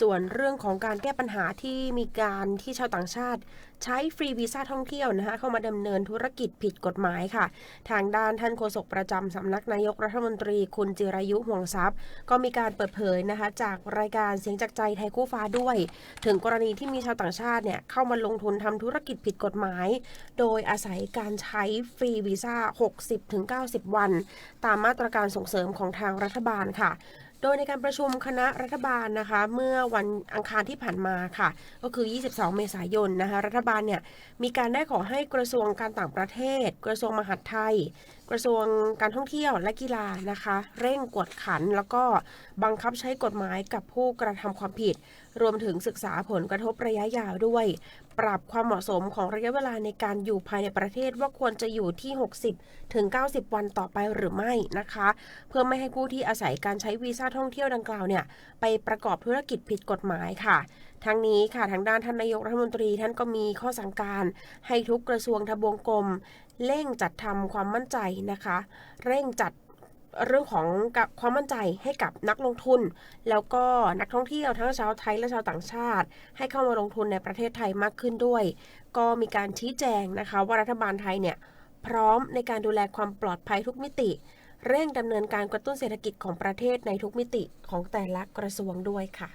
ส่วนเรื่องของการแก้ปัญหาที่มีการที่ชาวต่างชาติ ใช้ฟรีวีซ่าท่องเที่ยวนะคะเข้ามาดำเนินธุรกิจผิดกฎหมายค่ะ ทางด้านท่านโฆษกประจำสำนักนายกรัฐมนตรีคุณจิรายุห่วงทรัพย์ ก็มีการเปิดเผยนะคะจากรายการเสียงจากใจไทยคู่ฟ้าด้วย ถึงกรณีที่มีชาวต่างชาติเนี่ยเข้ามาลงทุนทำธุรกิจผิดกฎหมาย โดยอาศัยการใช้ฟรีวีซ่า 60-90 วัน ตามมาตรการส่งเสริมของทางรัฐบาลค่ะ โดยในการประชุมคณะรัฐบาลนะคะ เมื่อวันอังคารที่ผ่านมาค่ะ ก็คือ 22 เมษายนนะคะ รัฐบาลเนี่ยมีการได้ขอให้กระทรวงการต่างประเทศ กระทรวงมหาดไทย กระทรวงการท่องเที่ยวและกีฬานะคะ เร่งกวดขันแล้วก็บังคับใช้กฎหมายกับผู้กระทำความผิด รวมถึงศึกษาผลกระทบระยะยาวด้วย ปรับความเหมาะสมของระยะเวลาในการอยู่ภายในประเทศว่าควรจะอยู่ที่ 60 ถึง 90 วันต่อไปหรือไม่นะคะ เพื่อไม่ให้ผู้ที่อาศัยการใช้วีซ่าท่องเที่ยวดังกล่าวเนี่ยไปประกอบธุรกิจผิดกฎหมายค่ะทั้งนี้ค่ะทางด้านท่านนายกรัฐมนตรีท่านก็มีข้อสั่งการให้ทุกกระทรวงทบวงกรมเร่งจัดทำความมั่นใจนะคะ เร่งจัด เรื่องของกับความมั่นใจให้กับนักลงทุน แล้วก็นักท่องเที่ยวทั้งชาวไทยและชาวต่างชาติ ให้เข้ามาลงทุนในประเทศไทยมากขึ้นด้วย ก็มีการชี้แจงนะคะว่ารัฐบาลไทยเนี่ยพร้อมในการดูแลความปลอดภัยทุกมิติ เร่งดำเนินการกระตุ้นเศรษฐกิจของประเทศในทุกมิติของแต่ละกระทรวงด้วยค่ะ